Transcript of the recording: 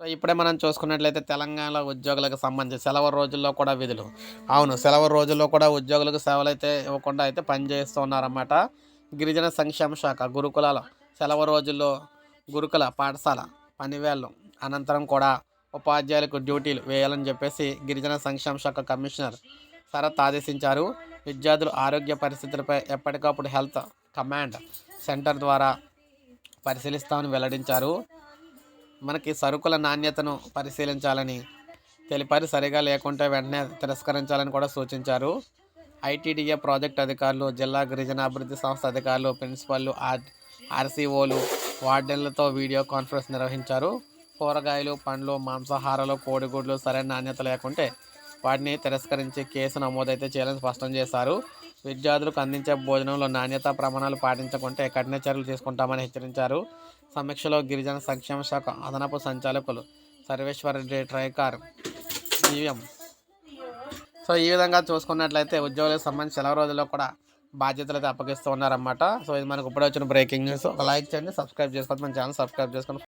So ఇప్పుడే మనం చూసుకున్నట్లయితే తెలంగాణలో ఉద్యోగులకు సంబంధించి సెలవు రోజుల్లో కూడా విధులు. అవును సెలవు రోజుల్లో కూడా ఉద్యోగులకు సేవలు అయితే ఇవ్వకుండా అయితే పనిచేస్తూ ఉన్నారన్నమాట. గిరిజన సంక్షేమ శాఖ గురుకులాల సెలవు రోజుల్లో గురుకుల పాఠశాల పనివేళ్ళు అనంతరం కూడా ఉపాధ్యాయులకు డ్యూటీలు వేయాలని చెప్పేసి గిరిజన సంక్షేమ శాఖ కమిషనర్ శరత్ ఆదేశించారు విద్యార్థుల ఆరోగ్య పరిస్థితులపై ఎప్పటికప్పుడు హెల్త్ కమాండ్ సెంటర్ ద్వారా పరిశీలిస్తామని వెల్లడించారు. మనకి సరుకుల నాణ్యతను పరిశీలించాలని తెలిపారు. సరిగా లేకుంటే వెంటనే తిరస్కరించాలని కూడా సూచించారు. ఐటీడీఏ ప్రాజెక్ట్ అధికారులు జిల్లా గిరిజన అభివృద్ధి సంస్థ అధికారులు ప్రిన్సిపల్లు ఆర్ ఆర్సీఓలు వార్డెన్లతో వీడియో కాన్ఫరెన్స్ నిర్వహించారు. కూరగాయలు పండ్లు మాంసాహారాలు కోడిగుడ్లు సరైన నాణ్యత లేకుంటే వాటిని తిరస్కరించి కేసు నమోదైతే చేయాలని స్పష్టం చేశారు. విద్యార్థులకు అందించే భోజనంలో నాణ్యత ప్రమాణాలు పాటించకుంటే కఠిన చర్యలు తీసుకుంటామని హెచ్చరించారు. సమీక్షలో గిరిజన సంక్షేమ శాఖ అదనపు సంచాలకులు సర్వేశ్వరరెడ్డి ట్రైకార్ జీఎం సో ఈ విధంగా చూసుకున్నట్లయితే ఉద్యోగులకు సంబంధించి సెలవు రోజుల్లో కూడా బాధ్యతలు అయితే అప్పగిస్తూ ఉన్నారన్నమాట. సో ఇది మనకు ఇప్పుడే వచ్చిన బ్రేకింగ్ న్యూస్. ఒక లైక్ చేయండి సబ్స్క్రైబ్ చేసుకోండి మన ఛానల్ సబ్స్క్రైబ్ చేసుకోండి